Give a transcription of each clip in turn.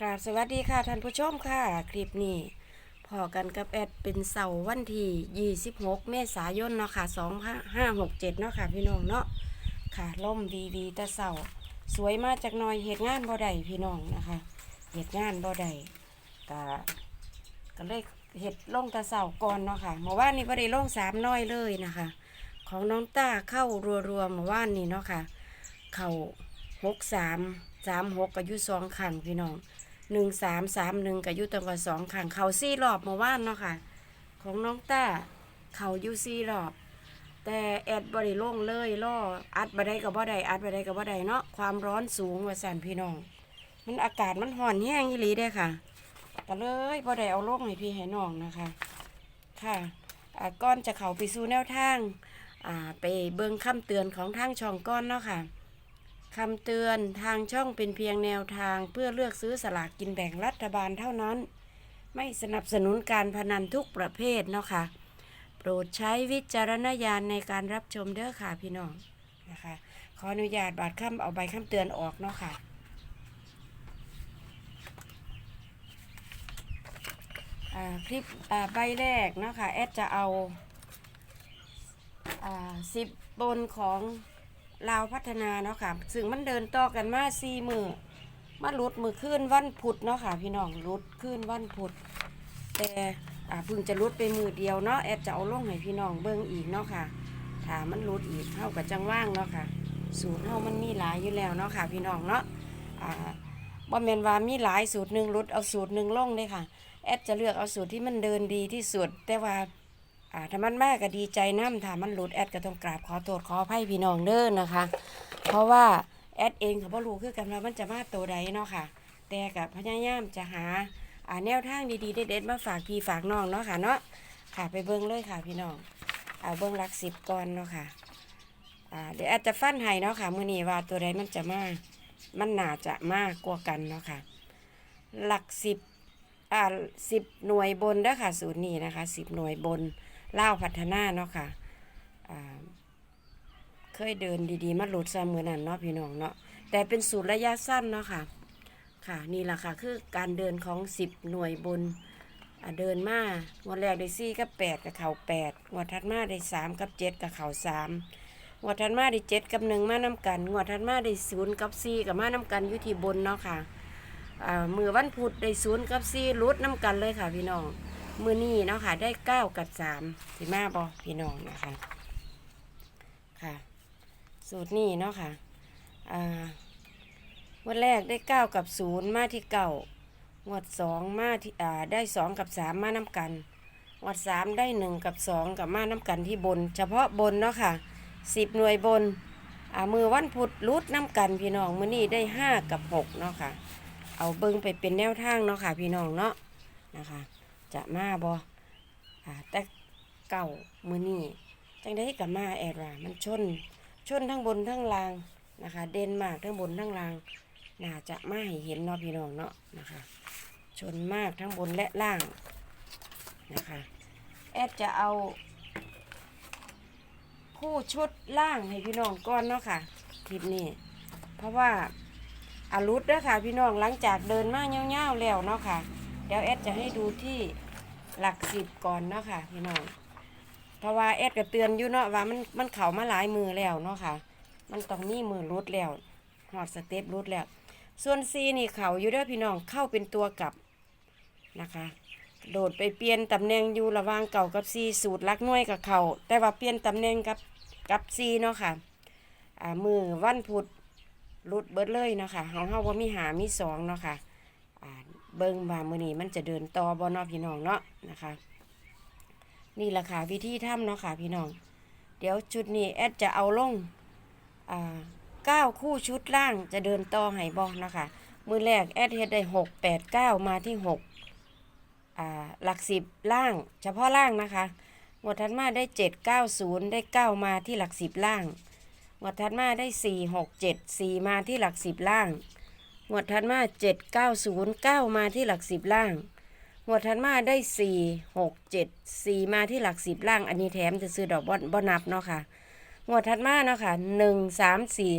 กราบสวัสดีค่ะท่านผู้ชมค่ะ คลิปนี้พอกันกับแอดเป็นเสาร์วันที่26 เมษายนเนาะค่ะ2567เนาะค่ะพี่น้องเนาะค่ะล่มวีวีตะเสาสวยมากจากหน้อยเหตุงานบ่ได้พี่น้องนะคะเหตุงานบ่ได้ก็ก็เลยเหตุล่งตะเสาก่อนเนาะค่ะเมื่อวานนี้บ่ได้ล่งสามน้อยเลยนะคะ ของน้องต้าเข้ารัวๆเมื่อวานนี้เนาะค่ะ เข่าหกสามสามหกกับยุสองขังพี่น้อง หนึ่งสามสามหนึ่งกับยุตังกว่าสองขังเขาซี่รอบเมื่อวานเนาะค่ะ ของน้องต้าเขายูซี่รอบ แต่แอดบริโล่งเลยล่ออัดบ่ได้กับบ่ได้อัดบ่ได้กับบ่ได้เนาะความร้อนสูงว่าสันพี่น้อง มันอากาศมันห่อนแห้งอีหลีเด้ค่ะก็เลยบ่ได้เอาโลงให้พี่ให้น้องนะคะ ค่ะก้อนจะเขาไปสู่แนวทาง อ่าไปเบิ่งคำเตือนของทางช่องก้อนเนาะค่ะ คำเตือนทางช่องเป็นเพียงแนวทางเพื่อเลือกซื้อสลากกินแบ่งรัฐบาลเท่านั้น ไม่สนับสนุนการพนันทุกประเภทเนาะค่ะ โปรดใช้วิจารณญาณในการรับชมเด้อค่ะพี่น้องนะคะ ขออนุญาตบาดคำเอาใบคำเตือนออกเนาะค่ะอ่าคลิปใบแรกเนาะค่ะแอดจะเอาอ่าสิบบนของ ลาวพัฒนาเนาะค่ะซึ่งมันเดินต่อกันมาสี่มือมาลุดมือขึ้นวันพุธเนาะค่ะ พี่น้องลุดขึ้นวันพุธแต่เพิ่งจะลุดไปมือเดียวเนาะแอดจะเอาลงให้พี่น้องเบิ่งอีกเนาะค่ะถามันลุดอีกเท่ากับจังว่างเนาะค่ะ สูตรเท่ามันมีหลายอยู่แล้วเนาะค่ะ พี่น้องเนาะอ่าบ่แมนว่ามีหลายสูตรหนึ่งลุดเอาสูตรหนึ่งลงเลยค่ะ แอดจะเลือกเอาสูตรที่มันเดินดีที่สุดแต่ว่า อ่าถ้ามันมากก็ดีใจน้ำถ้ามันหลุดแอดก็ต้องกราบขอโทษขออภัยพี่น้องเด้อนะคะ เพราะว่าแอดเองเขาบ่รู้คือกันว่ามันจะมาโตใดเนาะค่ะ แต่กับพยายามจะหาอ่าแนวทางดีๆเด็ดๆมาฝากพี่ฝากน้องเนาะค่ะเนาะค่ะไปเบิ่งเลยค่ะพี่น้องเอาเบิ่งหลักสิบก่อนเนาะค่ะอ่าเดี๋ยวแอดจะฟันให้เนาะค่ะมื้อนี้ว่าตัวใดมันจะมามันน่าจะมากกว่ากันเนาะค่ะ หลักสิบอ่าสิบหน่วยบนเด้อค่ะสูตรนี้นะคะสิบหน่วยบน เล่าพัฒนาเนาะค่ะอ่าเคยเดินดีๆ มาหลุดซะมือนั่นเนาะพี่น้องเนาะแต่เป็นสูตรระยะสั้นเนาะค่ะค่ะนี่แหละค่ะคือการเดินของ 10 หน่วยบนเดินมางวดแรกได้4กับ8กับเข่า8งวดถัดมาได้3กับ7กับเข่า3งวดถัดมาได้7กับ1มาน้ำกันงวดถัดมาได้0กับ4กับมาน้ำกันอยู่ที่บนเนาะค่ะอ่ามือวันพุธได้0กับ4รุดน้ำกันเลยค่ะพี่น้อง มือนี้เนาะค่ะ ได้เก้ากับสามสิมาบอพี่น้องนะคะ ค่ะ สูตรนี้เนาะค่ะอ่าวันแรกได้เก้ากับศูนย์มาที่เก้างวดสองมาที่อ่าได้สองกับสามมาน้ำกันงวดสามได้หนึ่งกับสองกับมาน้ำกันที่บน เฉพาะบนเนาะค่ะสิบหน่วยบนอ่ามือวันพุธรูดน้ำกันพี่น้องมือนี้ได้ห้ากับหกเนาะค่ะ เอาเบิ้งไปเป็นแนวทางเนาะค่ะ พี่น้องเนาะนะคะ จะมาบอ่าแต่เก่ามือนี่จังได้กับมาแอดว่ามันชน ชนทั้งบนทั้งล่างนะคะ เด่นมากทั้งบนทั้งล่าง น่าจะมาให้เห็นเนาะพี่น้องเนาะนะคะ ชนมากทั้งบนและล่างนะคะแอดจะเอาคู่ชุดล่างให้พี่น้องก่อนเนาะค่ะคลิปนี้ เพราะว่าอารุดเด้อค่ะพี่น้องหลังจากเดินมาเงาวๆแล้วเนาะค่ะเดี๋ยวแอดจะให้ดูที่ หลักสิบก่อนเนาะค่ะพี่น้องเพราะว่าแอดก็เตือนอยู่เนาะว่ามันมันเข่ามาหลายมือแล้วเนาะค่ะ มันต้องมีมือรุดแล้วหอดสเต็ปรุดแล้ว ส่วนซีนี่เข่าอยู่ด้อพี่น้องเข้าเป็นตัวกลับนะคะ โดดไปเปลี่ยนตำแหน่งอยู่ระว่างเก่ากับซีสูตรลักน้อยกับเขาแต่ว่าเปลี่ยนตำแหน่งกับกับซีเนาะค่ะอ่ามือวันพุธรุดเบิดเลยเนาะค่ะเฮาเฮาว่ามีหามีสองเนาะค่ะอ่า เบิ่งว่ามื้อนี้มันจะเดินต่อบ่เนาะพี่น้องเนาะนะคะ นี่แหละค่ะวิธีทำเนาะค่ะพี่น้อง เดี๋ยวชุดนี้แอดจะเอาลงอ่าเก้าคู่ชุดล่างจะเดินต่อให้บ่เนาะค่ะมือแรกแอดเฮ็ดได้หกแปดเก้ามาที่หกอ่าหลักสิบล่าง เฉพาะล่างนะคะงวดถัดมาได้เจ็ดเก้าศูนย์ได้เก้ามาที่หลักสิบล่างงวดถัดมาได้สี่หกเจ็ดสี่มาที่หลักสิบล่าง งวดถัดมาเจ็ดเก้าศูนย์เก้ามาที่หลักสิบล่างงวดถัดมาได้สี่หกเจ็ดสี่มาที่หลักสิบล่าง อันนี้แถมจะซื้อดอกบ่บ่นับเนาะค่ะงวดถัดมาเนาะค่ะหนึ่งสามสี่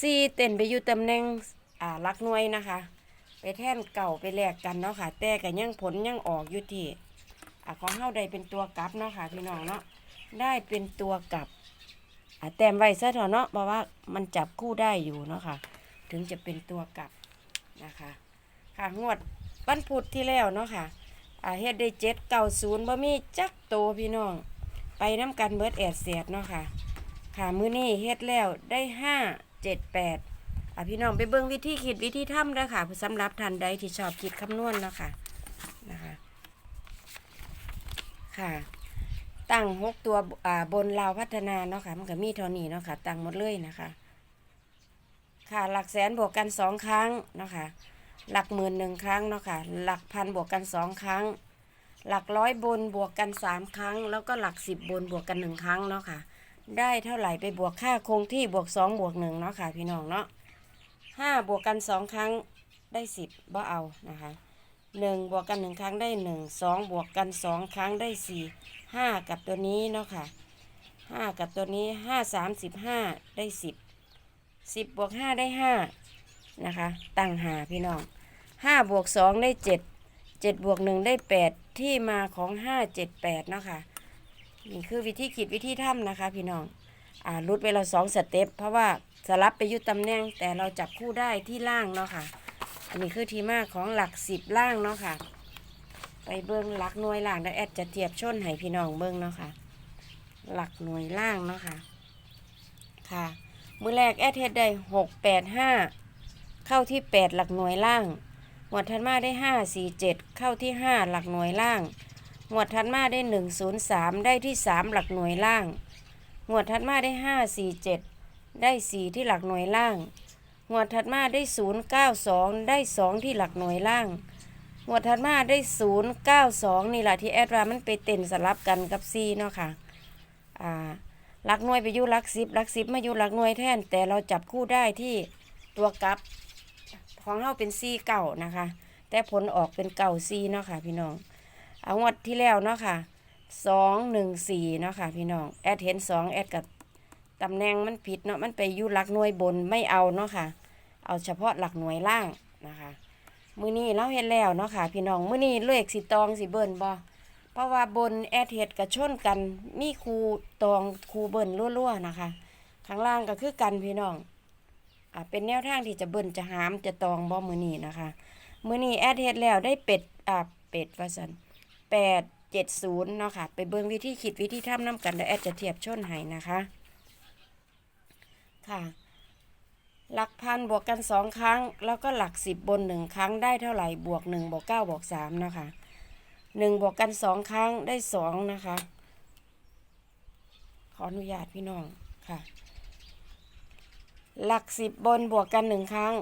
สี่เต้นไปอยู่ตำแหน่งอ่าลักหน่วยนะคะ ไปแท่นเก่าไปแลกกันเนาะค่ะ แต่ก็ยังผลยังออกอยู่ที่อะของเฮาได้เป็นตัวกลับเนาะค่ะพี่น้องเนาะได้เป็นตัวกลับอะแต้มไว้ซะเถอะเนาะเพราะว่ามันจับคู่ได้อยู่เนาะค่ะ ถึงจะเป็นตัวกลับ นะคะ ค่ะงวดวันพุธที่แล้วเนาะค่ะอาเฮ็ดได้เจ็ดเก้าศูนย์บ่มีจักโตพี่น้อง ไปน้ำกันเบิดแอดเสียดเนาะค่ะ ค่ะมื้อนี้เฮ็ดแล้วได้ห้าเจ็ดแปดอะพี่น้องไปเบิ่งวิธีคิดวิธีทำเด้ค่ะสำหรับท่านใดที่ชอบคิดคำนวณเนาะค่ะนะคะค่ะ ตั้งหกตัวบนลาวพัฒนาเนาะค่ะ มันก็มีเท่านี้เนาะค่ะ ตั้งหมดเลยนะคะ ค่ะ หลักแสนบวกกันสองครั้งเนาะค่ะหลักหมื่นหนึ่งครั้งเนาะค่ะหลักพันบวกกันสองครั้ง หลักร้อยบนบวกกันสามครั้ง แล้วก็หลักสิบบนบวกกันหนึ่งครั้งเนาะค่ะได้เท่าไหร่ไปบวกค่าคงที่บวกสองบวกหนึ่งเนาะค่ะพี่น้องเนาะห้าบวกกันสองครั้งได้สิบบ่เอานะคะหนึ่งบวกกันหนึ่งครั้งได้หนึ่งสองบวกกันสองครั้งได้สี่ห้ากับตัวนี้เนาะค่ะห้ากับตัวนี้ห้าสามสิบห้าได้สิบ สิบบวกห้าได้ห้านะคะ ตั้งหาพี่น้องห้าบวกสองได้เจ็ดเจ็ดบวกหนึ่งได้แปดที่มาของห้าเจ็ดแปดเนาะค่ะนี่คือวิธีคิดวิธีทำนะคะ พี่น้องอ่ารุดไปเราสองสเต็ปเพราะว่าสลับไปยุตตำแหน่งแต่เราจับคู่ได้ที่ล่างเนาะค่ะ อันนี้คือที่มาของหลักสิบล่างเนาะค่ะ ไปเบิ้งหลักหน่วยล่างแล้วแอดจะเทียบชนให้พี่น้องเบิ้งเนาะค่ะ หลักหน่วยล่างเนาะค่ะค่ะ มือแรกแอดเทดได้หกแปดห้าเข้าที่แปดหลักหน่วยล่างหมวดทันมาได้ห้าสี่เจ็ดเข้าที่ห้าหลักหน่วยล่างหมวดถัดมาได้103ได้ที่3หลักหน่วยล่างหมวดถัดมาได้547ได้4ที่หลักหน่วยล่างหมวดถัดมาได้092ได้2ที่หลักหน่วยล่างหมวดถัดมาได้092นี่แหละที่แอดรามันไปเต้นสลับกันกับ4เนาะค่ะอ่า หลักหน่วยไปอยู่หลักสิบหลักสิบมาอยู่หลักหน่วยแทน แต่เราจับคู่ได้ที่ตัวกลับของเราเป็น4เก่านะคะ แต่ผลออกเป็นเก่า4เนาะค่ะพี่น้อง เอางวดที่แล้วเนาะค่ะสองหนึ่งสี่เนาะค่ะพี่น้อง แอดเห็นสองแอดกับตำแหน่งมันผิดเนาะมันไปอยู่หลักหน่วยบนไม่เอาเนาะค่ะ เอาเฉพาะหลักหน่วยล่างนะคะ มือนี้เราเห็นแล้วเนาะค่ะ พี่น้องมือนี้เลขสิตองสิเบิ้นบ่ เพราะว่าบนแอดเห็ดกับชนกัน มีครูตองครูเบิ้นรั่วๆนะคะ ข้างล่างก็คือกันพี่น้องอ่าเป็นแนวทางที่จะเบิ้นจะหามจะตองบ่มือนี้นะคะมือนี้แอดเห็ดแล้วได้เป็ดอ่าเป็ดว่าสันแปดเจ็ดศูนย์เนาะค่ะ ไปเบิ่งวิธีคิดวิธีทำน้ำกันแล้วแอดจะเทียบชนให้นะคะ ค่ะหลักพันบวกกันสองครั้ง แล้วก็หลักสิบบนหนึ่งครั้งได้เท่าไหร่บวกหนึ่งบวกเก้าบวกสามนะคะ หนึ่งบวกกันสองครั้งได้สองนะคะ ขออนุญาตพี่น้องค่ะ หลักสิบบนบวกกันหนึ่งครั้ง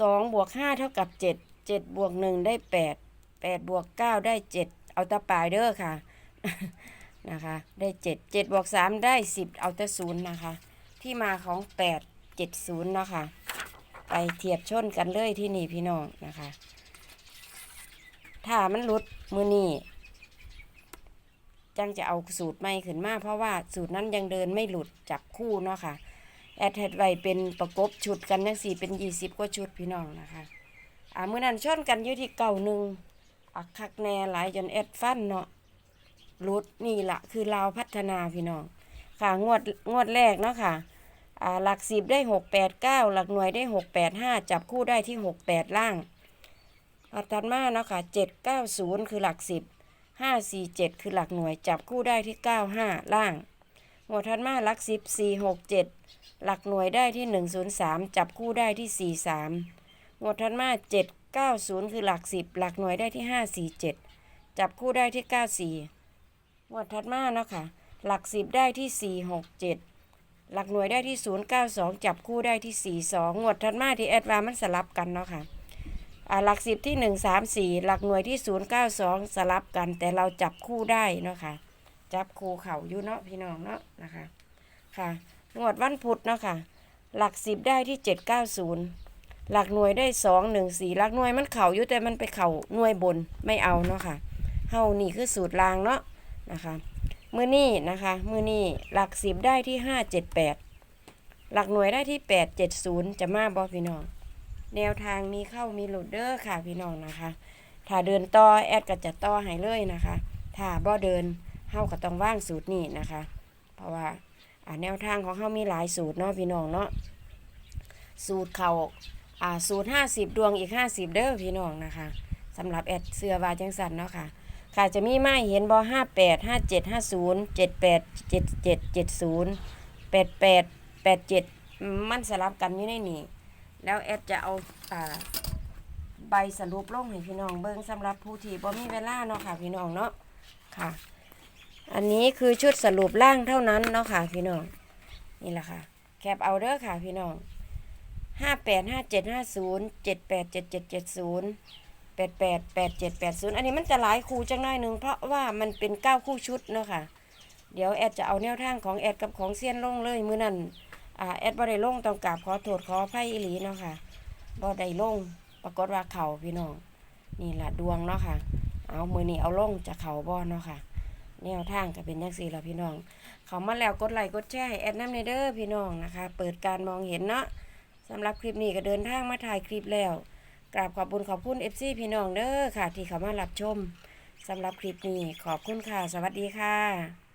สองบวกห้าเท่ากับเจ็ดเจ็ดบวกหนึ่งได้แปดแปดบวกเก้าได้เจ็ดเอาตะปลายเด้อค่ะนะคะได้เจ็ดเจ็ดบวกสามได้สิบเอาแต่ศูนย์นะคะ ที่มาของแปดเจ็ดศูนย์นะคะ ไปเทียบชนกันเลยที่นี่พี่น้องนะคะ ถ้ามันหลุดมือนี่จังจะเอาสูตรใหม่ขึ้นมาเพราะว่าสูตรนั้นยังเดินไม่หลุดจับคู่เนาะค่ะแอดเฮดไว้เป็นประกบชุดกันยังสี่เป็นยี่สิบกว่าชุดพี่น้องนะคะอ่ามื่อนั้นช่อนกันอยู่ที่เก่าหนึ่งอักคักแน่หลายจนแอดฟันเนาะรุดนี่ละคือลาวพัฒนาพี่น้องค่ะงวดงวดแรกเนาะค่ะอ่าหลักสิบได้หกแปดเก้าหลักหน่วยได้หกแปดห้าจับคู่ได้ที่หกแปดล่าง อัตัดมาเนาะค่ะเจ็ดเก้าศูนย์คือหลักสิบห้าสี่เจ็ดคือหลักหน่วยจับคู่ได้ที่เก้าห้าล่างงวดถัดมาหลักสิบสี่หกเจ็ดหลักหน่วยได้ที่หนึ่งศูนย์สามจับคู่ได้ที่สี่สามงวดถัดมา7 9 0คือหลัก10หลักหน่วยได้ที่5 4 7จับคู่ได้ที่9 4งวดถัดมาเนาะค่ะหลัก10ได้ที่4 6 7หลักหน่วยได้ที่ 0 9 2 จับคู่ได้ที่ 4 2 งวดถัดมาที่แอดวามันสลับกันเนาะค่ะอ่า หลัก10ที่1 3 4หลักหน่วยที่0 9 2สองสลับกัน แต่เราจับคู่ได้เนาะค่ะ จับคู่เข่าอยู่เนาะพี่น้องเนาะนะคะค่ะงวดวันพุธเนาะค่ะ หลัก10ได้ที่7 9 0หลักหน่วยได้สองหนึ่งสี่หลักหน่วยมันเข่าอยู่แต่มันไปเข่าหน่วยบนไม่เอาเนาะค่ะเฮานี่คือสูตรลางเนาะนะคะมือนี่นะคะมือนี่หลักสิบได้ที่ห้าเจ็ดแปดหลักหน่วยได้ที่แปดเจ็ดศูนย์จะมาบอพี่น้อง แนวทางมีเข้ามีหลุดเด้อค่ะพี่น้องนะคะ ถ้าเดินต่อแอดก็จะต่อให้เลยนะคะ ถ้าบ่เดินเฮาก็ต้องว่างสูตรนี้นะคะ เพราะว่าแนวทางของเฮามีหลายสูตรเนาะพี่น้องเนาะสูตรเขาอ่าสูตร50ดวงอีก50เด้อพี่น้องนะคะสำหรับแอดเสื้อวาจังสันเนาะค่ะ ค่ะจะมีไม้เห็นบอห้าแปดห้าเจ็ดห้าศูนย์เจ็ดแปดเจ็ดเจ็ดเจ็ดศูนย์แปดแปดแปดเจ็ดมันสลับกันอยู่ในนี่ แล้วแอดจะเอาอ่าใบสรุปลงให้พี่น้องเบิ้งสำหรับผู้ที่บ่มีเวลาเนาะค่ะ พี่น้องเนาะค่ะ อันนี้คือชุดสรุปล่างเท่านั้นเนาะค่ะ พี่น้องนี่แหละค่ะ แคปเอาเด้อค่ะ พี่น้องห้าแปดห้าเจ็ดห้าศูนย์เจ็ดแปดเจ็ดเจ็ดเจ็ดศูนย์แปดแปดแปดเจ็ดแปดศูนย์อันนี้มันจะหลายคู่จังน้อยหนึ่งเพราะว่ามันเป็นเก้าคู่ชุดเนาะค่ะ เดี๋ยวแอดจะเอาแนวทางของแอดกับของเซียนลงเลยมือนั่น อ่าแอดบ่ได้ลงต้องกราบขอโทษขออภัยอีหลีเนาะค่ะบ่ได้ลงปรากฏว่าเข่าพี่น้องนี่แหละดวงเนาะค่ะ เอามือนี้เอาลงจะเข่าบ่เนาะค่ะแนวทางก็เป็นจังซี่ละพี่น้อง เขามาแล้วกดไลค์กดแชร์ให้แอดน้ำในเด้อพี่น้องนะคะ เปิดการมองเห็นเนาะสำหรับคลิปนี้ก็เดินทางมาถ่ายคลิปแล้วกราบขอบคุณขอบคุณ FC พี่น้องเด้อค่ะ ที่เขามารับชมสำหรับคลิปนี้ขอบคุณค่ะ สวัสดีค่ะ